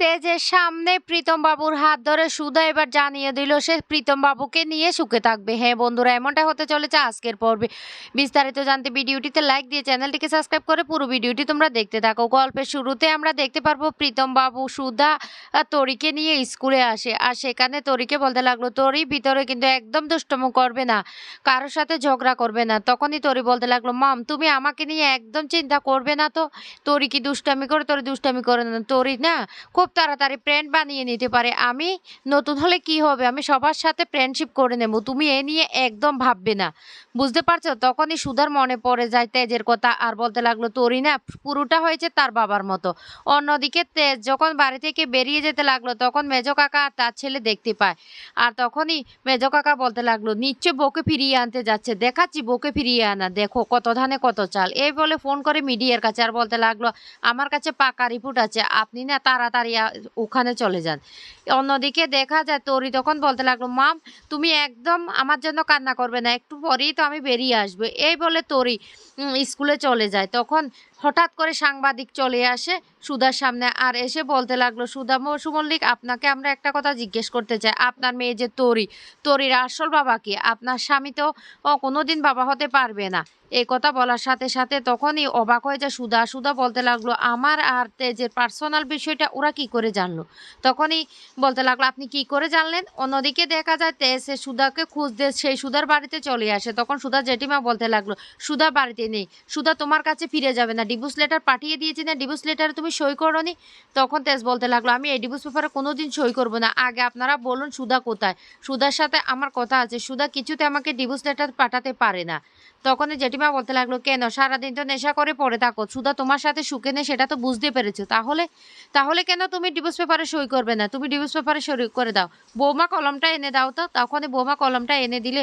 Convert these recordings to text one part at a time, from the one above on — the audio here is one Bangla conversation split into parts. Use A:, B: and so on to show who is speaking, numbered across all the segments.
A: তেজের সামনে প্রীতম বাবুর হাত ধরে সুধা এবার জানিয়ে দিল, সে প্রীতম বাবুকে নিয়ে সুখে থাকবে। হ্যাঁ বন্ধুরা, এমনটা হতে চলেছে আজকের পর্বে। বিস্তারিত জানতে ভিডিওটিতে লাইক দিয়ে চ্যানেলটিকে সাবস্ক্রাইব করে পুরো ভিডিওটি তোমরা দেখতে থাকো। গল্পের শুরুতে আমরা দেখতে পারব প্রীতম বাবু সুধা তরিকে নিয়ে স্কুলে আসে। আর সেখানে তরিকে বলতে লাগল, তরি ভিতরে কিন্তু একদম দুষ্টমো করবে না, কারোর সাথে ঝগড়া করবে না। তখনই তরি বলতে লাগল, মাম, তুমি আমাকে নিয়ে একদম চিন্তা করবে না তো? তরি কি দুষ্টামি করে, তরি দুষ্টামি করে না? তরি, না খুব তাড়াতাড়ি ফ্রেন্ড বানিয়ে নিতে পারে। আমি নতুন হলে কি হবে? আমি সবার সাথে ফ্রেন্ডশিপ করে নেব। তুমি এ নিয়ে একদম ভাববে না। বুঝতে পারছ? তখনই সুধার মনে পড়ে যায় তেজের কথা। আর বলতে লাগল, তোরই না, পুরোটা হয়েছে তার বাবার মতো। অন্যদিকে তেজ যখন বাড়ি থেকে বেরিয়ে যেতে লাগল, তখন মেজো কাকা আর তার ছেলে দেখতে পায়। আর তখনই মেজো কাকা বলতে লাগল নিশ্চয় বউকে ফিরিয়ে আনতে যাচ্ছে। দেখাচ্ছি বউকে ফিরিয়ে আনা। দেখো কত ধানে কত চাল। এই বলে ফোন করে মিডিয়ার কাছে। আর বলতে লাগল, আমার কাছে পাকা রিপোর্ট আছে। আপনি না তাড়াতাড়ি ওখানে চলে যান। অন্যদিকে দেখা যায় তরি তখন বলতে লাগল, মাম, তুমি একদম আমার জন্য কান্না করবে না, একটু পরেই তো আমি বেরিয়ে আসব। এই বলে তরি স্কুলে চলে যায়। তখন হঠাৎ করে সাংবাদিক চলে আসে সুধার সামনে আর এসে বলতে লাগল, সুধা মৌসু মল্লিক আপনাকে আমরা একটা কথা জিজ্ঞেস করতে চাই। আপনার মেয়ে যে তরি, তরির আসল বাবা কি? আপনার স্বামী তো কোনোদিন বাবা হতে পারবে না। এই কথা বলার সাথে সাথে তখনই অবাক হয়ে যায় সুধা। সুধা বলতে লাগল, আমার আর তেজের পার্সোনাল বিষয়টা ওরা কি করে জানলো? তখনই বলতে লাগল, আপনি কি করে জানলেন? অন্যদিকে দেখা যায় তেজ সে সুধাকে খুঁজতে, সেই সুধার বাড়িতে চলে আসে। তখন সুধা জেঠিমা বলতে লাগল, সুধা বাড়িতে নেই। সুধা তোমার কাছে ফিরে যাবে না। ডিভোর্স লেটার পাঠিয়ে দিয়েছি না। ডিভোর্স লেটারে তুমি সই করোনি। তখন তেজ বলতে লাগল, আমি এই ডিভোর্স পেপারে কোনো দিন সই করব না। আগে আপনারা বলুন সুদা কোথায়? সুদার সাথে আমার কথা আছে। সুদা কিছুতে আমাকে ডিভোর্স লেটার পাঠাতে পারে না। তখন জেঠিমা বলতে লাগল, কেন? সারাদিন তো নেশা করে পড়ে থাকো। সুধা তোমার সাথে সুখে নেই, সেটা তো বুঝতে পেরেছ। তাহলে তাহলে কেন তুমি ডিভোর্স পেপারে সই করবে না? তুমি ডিভোর্স পেপারে সই করে দাও। বৌমা কলমটা এনে দাও তো। তখনই বৌমা কলমটা এনে দিলে,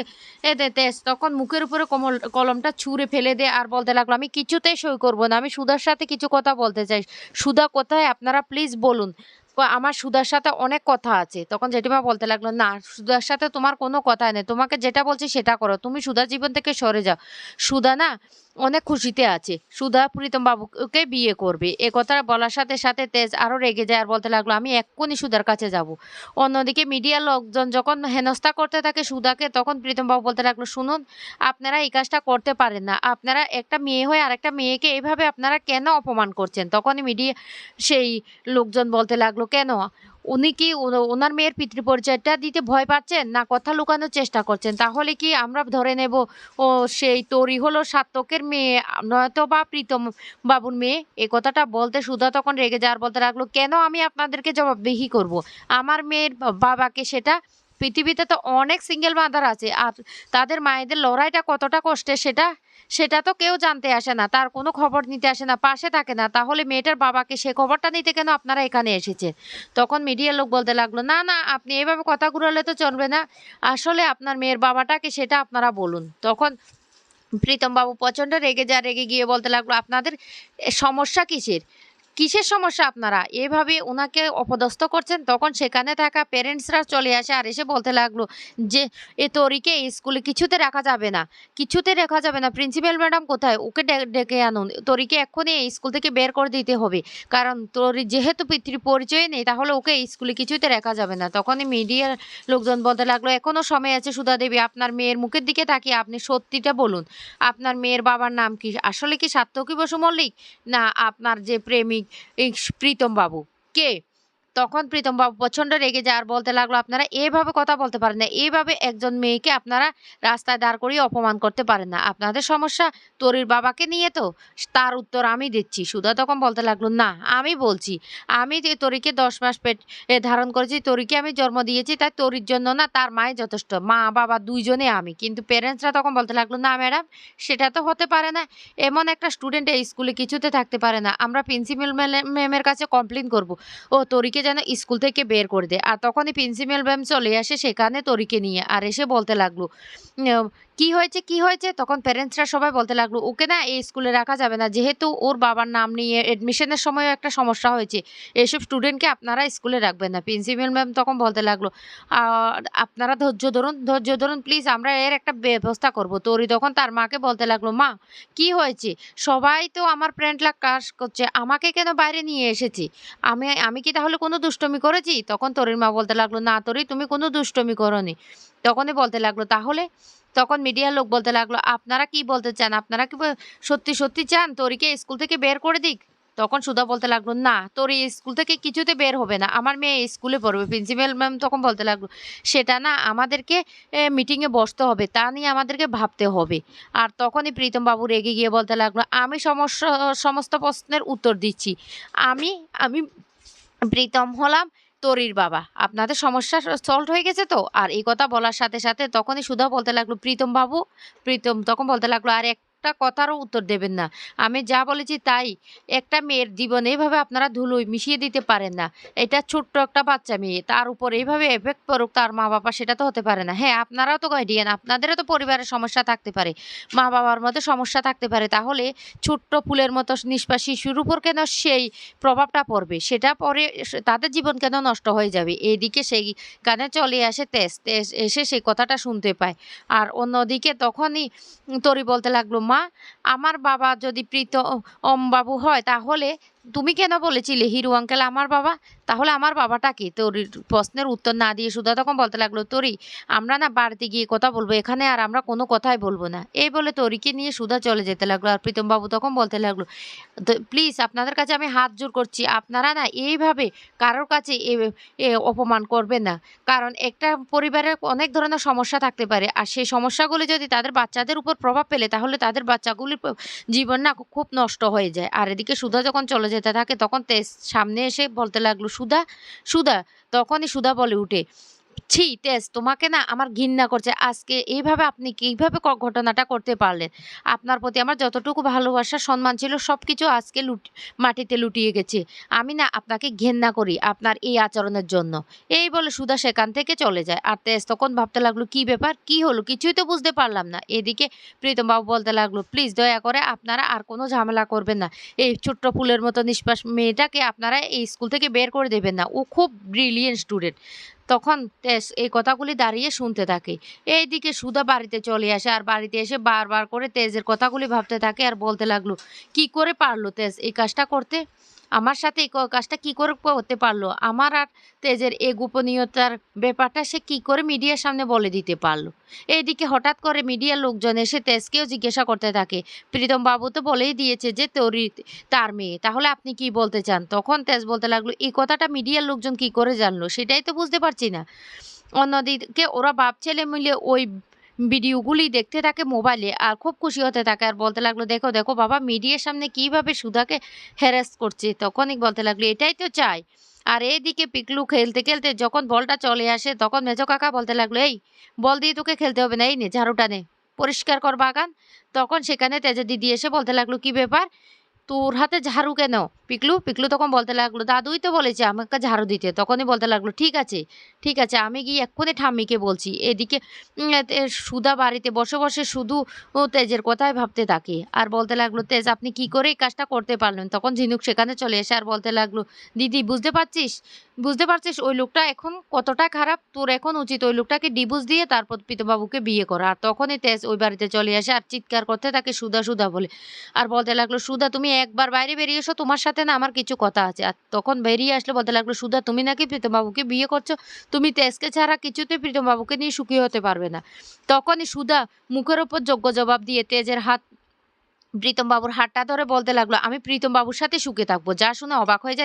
A: এ দে, তেজ। তখন মুখের উপরে কমল, কলমটা ছুঁড়ে ফেলে দে আর বলতে লাগল, আমি কিছুতেই সই করব না, আমি সুধার সাথে কিছু কথা বলতে চাই। সুধা, কোথায়? আপনারা প্লিজ বলুন। আমার সুধার সাথে অনেক কথা আছে। তখন জেঠিমা বলতে লাগল, না, সুধার সাথে তোমার কোনো কথা নেই। তোমাকে যেটা বলছি সেটা করো। তুমি সুধার জীবন থেকে সরে যাও। সুধা না অনেক খুশিতে আছে। সুধা প্রীতম বাবুকে বিয়ে করবে। এ কথা বলার সাথে সাথে তেজ আরও রেগে যায় আর বলতে লাগল, আমি এক্ষুনি সুধার কাছে যাব। অন্যদিকে মিডিয়ার লোকজন যখন হেনস্থা করতে থাকে সুধাকে, তখন প্রীতম বাবু বলতে লাগল, শুনুন, আপনারা এই কাজটা করতে পারেন না। আপনারা একটা মেয়ে হয়ে আরেকটা মেয়েকে এইভাবে আপনারা কেন অপমান করছেন? তখনই মিডিয়া সেই লোকজন বলতে লাগল কেন? উনি কি ওনার মেয়ের পিতৃ পরিচয়টা দিতে ভয় পাচ্ছেন? না কথা লুকানোর চেষ্টা করছেন? তাহলে কি আমরা ধরে নেব, ও, সেই তরি হলো সাত্তকের মেয়ে নয়তো বা প্রীতম বাবুর মেয়ে? এ কথাটা বলতে সুধা তখন রেগে যাওয়ার বলতে লাগল, কেন আমি আপনাদেরকে জবাবদিহি করব? আমার মেয়ের বাবাকে সেটা পৃথিবীতে তো অনেক সিঙ্গেল মাদার আছে, আর তাদের মায়েদের লড়াইটা কতটা কষ্টের সেটা? সেটা তো কেউ জানতে আসে না, তার কোনো খবর নিতে আসে না, পাশে থাকে না। তাহলে মেয়েটার বাবাকে সে খবরটা নিতে কেন আপনারা এখানে এসেছেন তখন মিডিয়ার লোক বলতে লাগল, না না, আপনি এভাবে কথা ঘুরালে তো চলবে না। আসলে আপনার মেয়ের বাবাটাকে সেটা আপনারা বলুন। তখন প্রীতমবাবু প্রচণ্ড রেগে যা রেগে গিয়ে বলতে লাগল, আপনাদের সমস্যা কিসের? কিসের সমস্যা আপনারা? এভাবে ওনাকে অপদস্থ করছেন, তখন সেখানে থাকা প্যারেন্টসরা চলে আসে আর এসে বলতে লাগল যে, এ তরিকে স্কুলে কিছুতে রাখা যাবে না, কিছুতে রাখা যাবে না। প্রিন্সিপাল ম্যাডাম কোথায়? ওকে ডেকে আনুন। তরিকে এক্ষুনি এই স্কুল থেকে বের করে দিতে হবে। কারণ তরি যেহেতু পিতৃ পরিচয় নেই, তাহলে ওকে স্কুলে কিছুতে রাখা যাবে না। তখনই মিডিয়ার লোকজন বলতে লাগল এখনও সময় আছে সুধা দেবী, আপনার মেয়ের মুখের দিকে তাকিয়ে আপনি সত্যিটা বলুন। আপনার মেয়ের বাবার নাম কি? আসলে কি সাত্তকী বসু মল্লিক? না, আপনার যে প্রেমিক এই প্রীতম বাবু। কে? তখন প্রীতম বাবু প্রচণ্ড রেগে যায় আর বলতে লাগল, আপনারা এইভাবে কথা বলতে পারেন না। এইভাবে একজন মেয়েকে আপনারা রাস্তায় দাঁড় করিয়ে অপমান করতে পারেন না। আপনাদের সমস্যা তরির বাবাকে নিয়ে তো। তার উত্তর আমি দিচ্ছি। সুধা তখন বলতে লাগল, না, আমি বলছি, আমি যে তরিকে দশ মাস পেট ধারণ করেছি, তরিকে আমি জন্ম দিয়েছি, তাই তরির জন্য না তার মাই যথেষ্ট। মা, বাবা দুইজনে আমি। কিন্তু প্যারেন্টসরা তখন বলতে লাগল, না ম্যাডাম সেটা তো হতে পারে না। এমন একটা স্টুডেন্ট এই স্কুলে কিছুতে থাকতে পারে না। আমরা প্রিন্সিপাল ম্যামের কাছে কমপ্লেন করব। ও তরিকে যেন স্কুল থেকে বের করে দেয়। আর তখনই প্রিন্সিপাল ম্যাম চলে আসে সেখানে তরিকে নিয়ে। আর এসে বলতে লাগল কি হয়েছে কি হয়েছে? তখন প্যারেন্টসরা সবাই বলতে লাগল ওকে না এই স্কুলে রাখা যাবে না। যেহেতু ওর বাবার নাম নিয়ে অ্যাডমিশনের সময়ও একটা সমস্যা হয়েছে। এসব স্টুডেন্টকে আপনারা স্কুলে রাখবেন না। প্রিন্সিপাল ম্যাম তখন বলতে লাগল "আহ, আপনারা ধৈর্য ধরুন ধৈর্য ধরুন প্লিজ আমরা এর একটা ব্যবস্থা করব। তোরই তখন তার মাকে বলতে লাগল মা কি হয়েছে? সবাই তো আমার ফ্রেন্ডরা কাজ করছে আমাকে কেন বাইরে নিয়ে এসেছি? আমি আমি কি তাহলে কোনো দুষ্টমি করেছি? তখন তরির মা বলতে লাগল না তরি তুমি কোনো দুষ্টমি করনি। তখনই বলতে লাগল, তাহলে? তখন মিডিয়ার লোক বলতে লাগল, আপনারা কি বলতে চান? আপনারা কি সত্যি সত্যি চান? তোরিকে স্কুল থেকে বের করে দিক? তখন সুধা বলতে লাগল, না, তোর এই স্কুল থেকে কিছুতে বের হবে না। আমার মেয়ে স্কুলে পড়বে। প্রিন্সিপাল ম্যাম তখন বলতে লাগল, সেটা না, আমাদেরকে মিটিংয়ে বসতে হবে। তা নিয়ে আমাদেরকে ভাবতে হবে। আর তখনই প্রীতম বাবু রেগে গিয়ে বলতে লাগল, আমি সমস্যা, সমস্ত প্রশ্নের উত্তর দিচ্ছি। আমি আমি প্রীতম হলাম তরির বাবা। আপনাদের সমস্যা সলভ হয়ে গেছে তো? আর এই কথা বলার সাথে সাথে তখনই সুধা বলতে লাগল, প্রীতম বাবু? প্রীতম তখন বলতে লাগল, আর একটা কথারও উত্তর দেবেন না। আমি যা বলেছি তাই। একটা মেয়ের জীবনে এইভাবে আপনারা ধুলোই মিশিয়ে দিতে পারেন না। এটা ছোট্ট একটা বাচ্চা মেয়ে। তার উপর এইভাবে এফেক্ট পড়ুক তার মা বাবা সেটা তো হতে পারে না। হ্যাঁ আপনারাও তো গার্ডিয়ান আপনাদেরও তো পরিবারের সমস্যা থাকতে পারে। মা বাবার মধ্যে সমস্যা থাকতে পারে। তাহলে ছোট্ট ফুলের মতো নিষ্পাপ শিশুর উপর কেন সেই প্রভাবটা পড়বে? সেটা পরে তাদের জীবন কেন নষ্ট হয়ে যাবে? এইদিকে সেই কানে চলে আসে তেজ। তেজ এসে সেই কথাটা শুনতে পায়। আর অন্যদিকে তখনই তরি বলতে লাগল মা আমার বাবা যদি প্রীতম বাবু হয় তাহলে তুমি কেন বলেছিলে, হিরু আঙ্কেল আমার বাবা তাহলে আমার বাবাটা কি? তোর প্রশ্নের উত্তর না দিয়ে সুধা তখন বলতে লাগল, তরি, আমরা না বাড়িতে গিয়ে কথা বলব এখানে আর আমরা কোনো কথাই বলব না। এই বলে তরিকে নিয়ে সুধা চলে যেতে লাগল আর প্রীতমবাবু তখন বলতে লাগল প্লিজ আপনাদের কাছে আমি হাত জোর করছি, আপনারা না এইভাবে কারোর কাছে এ- অপমান করবেন না। কারণ একটা পরিবারের অনেক ধরনের সমস্যা থাকতে পারে আর সেই সমস্যাগুলি যদি তাদের বাচ্চাদের উপর প্রভাব ফেলে তাহলে তাদের বাচ্চাগুলির জীবন না খুব নষ্ট হয়ে যায়। আর এদিকে সুধা যখন চলে যেতে থাকে তখন সামনে এসে বলতে লাগল সুধা সুধা। তখনই সুধা বলে উঠে ছি তেজ তোমাকে না আমার ঘৃণা করছে। আজকে এইভাবে আপনি কীভাবে ঘটনাটা করতে পারলেন? আপনার প্রতি আমার যতটুকু ভালোবাসা, সম্মান ছিল সব কিছু আজকে লুট, মাটিতে লুটিয়ে গেছে। আমি না আপনাকে ঘেন্না করি আপনার এই আচরণের জন্য। এই বলে সুধা সেখান থেকে চলে যায়। আর তেজ তখন ভাবতে লাগল, কি ব্যাপার? কি হলো? কিছুই তো বুঝতে পারলাম না। এদিকে প্রীতম বাবু বলতে লাগল, প্লিজ দয়া করে আপনারা আর কোনো ঝামেলা করবেন না। এই ছোট্ট ফুলের মতো নিষ্পাস মেয়েটাকে আপনারা এই স্কুল থেকে বের করে দেবেন না। ও খুব ব্রিলিয়েন্ট স্টুডেন্ট তখন এই কথাগুলি দাঁড়িয়ে শুনতে থাকে। এইদিকে সুধা বাড়িতে চলে আসে আর বাড়িতে এসে বারবার করে তেজের কথাগুলি ভাবতে থাকে আর বলতে লাগল, কি করে পারল তেজ এই কাজটা করতে? আমার সাথে এই কাজটা কি করে করতে পারল? আমার আর তেজের এই গোপনীয়তার ব্যাপারটা সে কী করে মিডিয়ার সামনে বলে দিতে পারল? এইদিকে হঠাৎ করে মিডিয়ার লোকজন এসে তেজকেও জিজ্ঞাসা করতে থাকে। প্রীতম বাবু তো বলেই দিয়েছে যে তরি তার মেয়ে। তাহলে আপনি কি বলতে চান? তখন তেজ বলতে লাগল, এই কথাটা মিডিয়ার লোকজন কি করে জানলো? সেটাই তো বুঝতে পারছি না। অন্যদিকে ওরা বাপ ছেলে মিলে ওই ভিডিওগুলি দেখতে থাকে মোবাইলে আর খুব খুশি হতে থাকে আর বলতে লাগল, দেখো দেখো বাবা, মিডিয়ার সামনে কীভাবে সুধাকে হ্যারাস করছে? তখনই বলতে লাগল, এটাই তো চাই। আর এইদিকে পিকলু খেলতে খেলতে যখন বলটা চলে আসে, তখন মেজো কাকা বলতে লাগল, এই, বল দিয়ে তোকে খেলতে হবে না, এই নে ঝাড়ুটা নে পরিষ্কার কর বাগান। তখন সেখানে তেজা দিদি এসে বলতে লাগল, কি ব্যাপার? তোর হাতে ঝাড়ু কেন? পিকলু পিকলু তখন বলতে লাগল, দাদুই তো বলেছে আমাকে ঝাড়ু দিতে। তখনই বলতে লাগল, ঠিক আছে ঠিক আছে, আমি গিয়ে এক্ষুনি ঠাম্মিকে বলছি। এদিকে সুধা বাড়িতে বসে বসে শুধু তেজের কথাই ভাবতে থাকে। আর বলতে লাগল, তেজ, আপনি কি করে এই কাজটা করতে পারলেন? তখন ঝিনুক সেখানে চলে এসে আর বলতে লাগল, দিদি, বুঝতে পারছিস? বুঝতে পারছিস? ওই লোকটা এখন কতটা খারাপ? তোর এখন উচিত ওই লোকটাকে ডিভোর্স দিয়ে তারপর পিতবাবুকে বিয়ে করা। আর তখনই তেজ ওই বাড়িতে চলে আসে আর চিৎকার করতে থাকে সুধা সুধা বলে। আর বলতে লাগল, সুধা, তুমি একবার বাইরে বেরিয়ে এসো, তোমার সাথে না আমার কিছু কথা আছে। আর তখন বেরিয়ে আসলে বলতে লাগল, সুধা, তুমি নাকি প্রীতমবাবুকে বিয়ে করছ? তুমি তেজকে ছাড়া কিছুতে প্রীতমবাবুকে নিয়ে সুখী হতে পারবে না। তখনই সুধা মুখের ওপর যোগ্য জবাব দিয়ে তেজের হাত প্রীতম বাবুর হাতটা ধরে বলতে লাগল, আমি প্রীতম বাবুর সাথে সুখে থাকব। যা শুনে অবাক হয়ে যায়।